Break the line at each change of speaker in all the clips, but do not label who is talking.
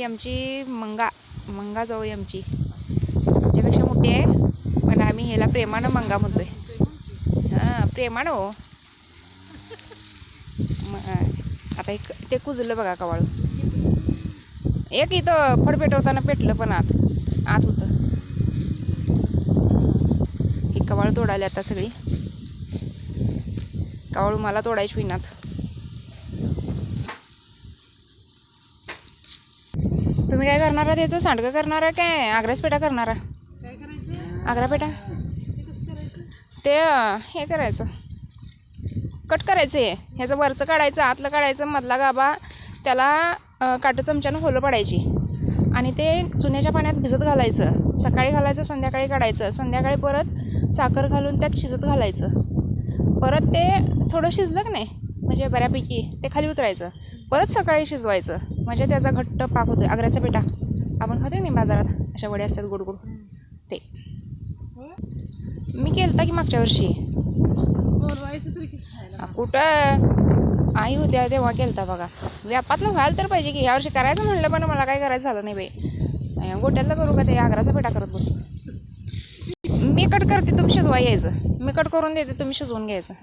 ही आमची मंगा मंगा जाऊ आहे आमची. त्याच्यापेक्षा मोठी आहे पण आम्ही ह्याला प्रेमानं मंगा म्हणतोय. हां प्रेमानं हो. आता एक ते कुजलं बघा कवाळू. एक इथं फड पेटवताना पेटलं पण आत. आत होतं. ही कवाळू तोडाली आता सगळी. कवाळू मला तोडायची विनात. तुम्ही काय करणार आहे त्याचं सांडगं करणार आहे काय? आग्रास पेठा करणार आहे
काय करायचं?
आग्रा पेठा
ते
हे करायचं. कट करायचं हे. ह्याचं वरचं काढायचं आतलं काढायचं मधला गाभा त्याला काटं चमच्यानं होलं पडायची. आणि ते चुन्याच्या पाण्यात भिजत घालायचं. सकाळी घालायचं संध्याकाळी काढायचं. संध्याकाळी परत साखर घालून त्यात शिजत घालायचं. परत ते थोडं शिजलं की नाही म्हणजे बऱ्यापैकी ते खाली उतरायचं. परत सकाळी शिजवायचं. म्हणजे त्याचा घट्ट पाक होतो आग्र्याचा पेठा आपण खातो नाही बाजारात? अशा वड्या असतात गोड गोड ते. मी केलता की मागच्या वर्षी. कुठं? आई होत्या तेव्हा केलता बघा. व्यापातलं व्हायला तर पाहिजे की यावर्षी करायचं म्हणलं पण मला काय करायचं झालं नाही बाई. गोट्यातलं करू का ते? आग्राचा पेटा करत बसू. मी कट करते तुम्ही शिजवा यायचं. मी कट करून देते तुम्ही शिजवून घ्यायचं.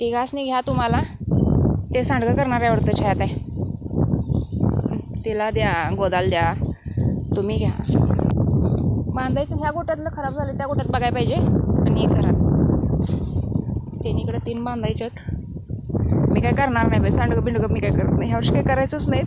तिघासनी घ्या तुम्हाला. ते सांडगं करणाऱ्यावरतं छायात आहे तिला द्या गोदाल द्या तुम्ही घ्या. बांधायचं ह्या गोट्यातलं खराब झालं त्या गोट्यात बघायला पाहिजे आणि एक घरात त्यांनी इकडे तीन बांधायच्यात मी काय करणार नाही बाई सांडगं बिंडगं मी काय करत नाही. ह्या वर्षी काय करायचंच नाहीत.